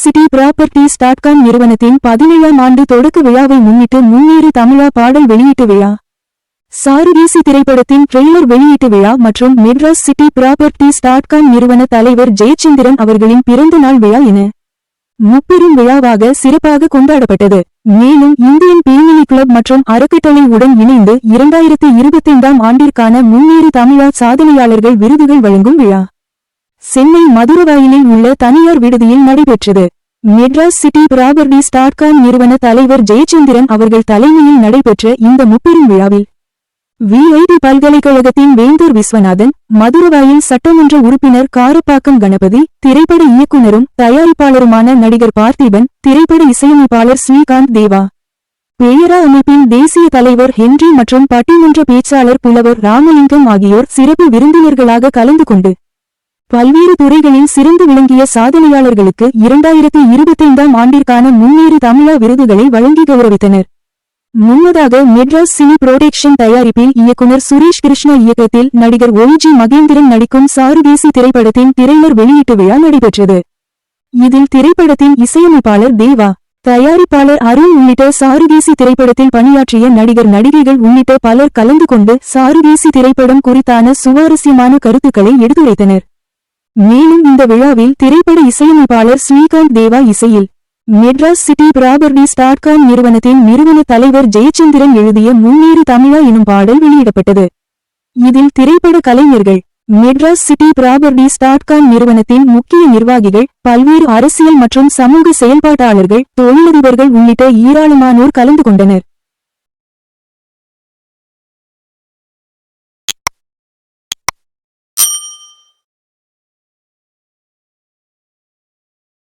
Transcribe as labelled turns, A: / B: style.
A: City properties dot com நிறுவனத்தின் பதினேழாம் ஆண்டு தொடக்க விழாவை முன்னிட்டு முன்னேறு தமிழா பாடல் வெளியீட்டு விழா. சாருதேசி திரைப்படத்தின் ட்ரெய்லர் வெளியீட்டு விழா மற்றும் Madras city properties dot com நிறுவன தலைவர் ஜெயச்சந்திரன் அவர்களின் பிறந்த நாள் விழா என. முப்பெரும் விழாவாக சிறப்பாக கொண்டாடப்பட்டது. மேலும் இந்தியன் பேமிலி கிளப் மற்றும் அறக்கட்டளை உடன் இணைந்து இரண்டாயிரத்தி இருபத்தைந்தாம் ஆண்டிற்கான முன்னேறு தமிழா சாதனையாளர்கள் விருதுகள் வழங்கும் விழா. சென்னை மதுரவாயிலில் உள்ள தனியார் விடுதியில் நடைபெற்றது. Madras city properties dot com நிறுவன தலைவர் ஜெயச்சந்திரன் அவர்கள் தலைமையில் நடைபெற்ற இந்த முப்பெரும் விழாவில் விஐடி பல்கலைக்கழகத்தின் வேந்தூர் விஸ்வநாதன் மதுரவாயில் சட்டமன்ற உறுப்பினர் காரப்பாக்கம் கணபதி திரைப்பட இயக்குனரும் தயாரிப்பாளருமான நடிகர் பார்த்திபன் திரைப்பட இசையமைப்பாளர் ஸ்ரீகாந்த் தேவா. பேயரா அமைப்பின் தேசிய தலைவர் ஹென்றி மற்றும் பட்டிமன்ற பேச்சாளர் புலவர் ராமலிங்கம் ஆகியோர் சிறப்பு விருந்தினர்களாக கலந்து கொண்டு பல்வேறு துறைகளில் சிறந்து விளங்கிய சாதனையாளர்களுக்கு இரண்டாயிரத்தி இருபத்தைந்தாம் ஆண்டிற்கான முன்னேறு தமிழா விருதுகளை வழங்கி கௌரவித்தனர். முன்னதாக மெட்ராஸ் சினி புரோடக்ஷன் தயாரிப்பில் இயக்குனர் சுரேஷ் கிருஷ்ணா இயக்கத்தில் நடிகர் ஒய்ஜி மகேந்திரன் நடிக்கும் சாருதேசி திரைப்படத்தின் திரைலர் வெளியீட்டு விழா நடைபெற்றது. இதில் திரைப்படத்தின் இசையமைப்பாளர் தேவா தயாரிப்பாளர் அருண் உள்ளிட்ட சாருதேசி திரைப்படத்தில் பணியாற்றிய நடிகர் நடிகைகள் உள்ளிட்ட பலர் கலந்து கொண்டு சாருதேசி திரைப்படம் குறித்தான சுவாரஸ்யமான கருத்துக்களை எடுத்துரைத்தனர். மேலும் இந்த விழாவில் திரைப்பட இசையமைப்பாளர் ஸ்ரீகாந்த் தேவா இசையில் Madras city properties dot com நிறுவனத்தின் நிறுவன தலைவர் ஜெயச்சந்திரன் எழுதிய முன்னேறு தமிழா எனும் பாடல் வெளியிடப்பட்டது. இதில் திரைப்பட கலைஞர்கள் Madras city properties dot com நிறுவனத்தின் முக்கிய நிர்வாகிகள் பல்வேறு அரசியல் மற்றும் சமூக செயல்பாட்டாளர்கள் தொழிலதிபர்கள் உள்ளிட்ட ஏராளமானோர் கலந்து கொண்டனர்.